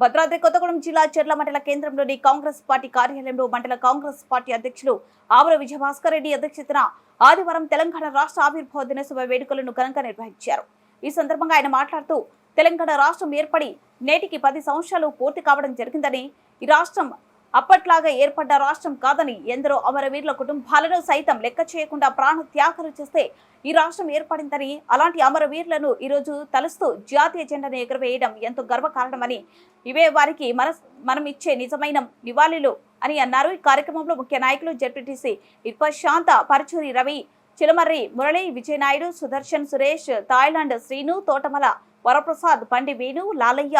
భద్రాద్రి కొత్తగూడెం జిల్లా చెర్ల మండల కేంద్రంలోని కాంగ్రెస్ పార్టీ కార్యాలయంలో మండల కాంగ్రెస్ పార్టీ అధ్యక్షులు ఆమర విజయభాస్కర్ రెడ్డి అధ్యక్షతన ఆదివారం తెలంగాణ రాష్ట్ర ఆవిర్భావ దినోత్సవ వేడుకలను ఘనంగా నిర్వహించారు. ఈ సందర్భంగా ఆయన మాట్లాడుతూ తెలంగాణ రాష్ట్రం ఏర్పడి నేటికి పది సంవత్సరాలు పూర్తి కావడం జరిగిందని ఈ రాష్ట్రం అప్పట్లాగా ఏర్పడ్డ రాష్ట్రం కాదని ఎందరో అమరవీరుల కుటుంబాలను సైతం లెక్క చేయకుండా ప్రాణ త్యాగాలు చేస్తే ఈ రాష్ట్రం ఏర్పడిందని అలాంటి అమరవీరులను ఈరోజు తలుస్తూ జాతీయ జెండాను ఎగురవేయడం ఎంతో గర్వకారణమని ఇవే వారికి మన మనం ఇచ్చే నిజమైన నివాళులు అని అన్నారు. ఈ కార్యక్రమంలో ముఖ్య నాయకులు జడ్పీటీసీ ఇర్పశాంత పరచూరి రవి చిలమర్రి మురళి విజయనాయుడు సుదర్శన్ సురేష్ థాయిలాండ్ శ్రీను తోటమల వరప్రసాద్ పండి వేణు లాలయ్య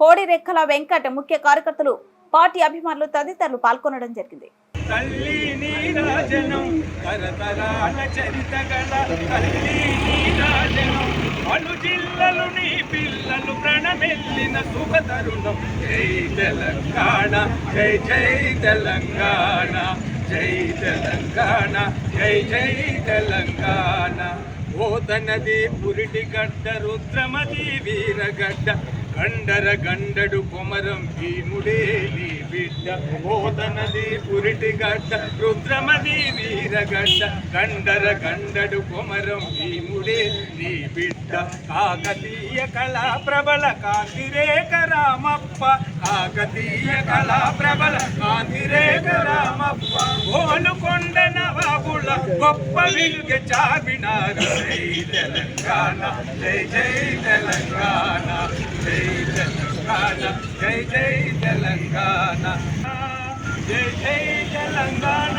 కోడిరెక్కల వెంకట్ ముఖ్య కార్యకర్తలు పార్టీ అభిమానులు తదితరులు పాల్గొనడం జరిగింది. తల్లి నీరాజనం తరతరాల జిల్లలు నీ పిల్లలు ప్రణమెల్లిన శుభ తరుణం. జై తెలంగాణ జై జై తెలంగాణ జై తెలంగాణ జై జై తెలంగాణ. ఓదనది పురిటి గడ్డ రుద్రమది వీరగడ్డ. గండర గండడు కొమరం భీముడేలి బిడ్డ ఓదనది పురిటి గడ్డ రుద్రమది వీరగడ్డ. గండర గండడు కొమరం భీముడేలి బిడ్డ. కాకతీయ కళా ప్రబల కాంతిరేక రామప్ప. కాకతీయ కళా ప్రబల కాంతిరేక రామప్ప. ఓనుకొండ నవాబు గొప్ప విలుగ చావినారు జై తెలంగాణ జై జై తెలంగాణ జై తెలంగాణ జై జై తెలంగాణ. జై జై తెలంగాణ.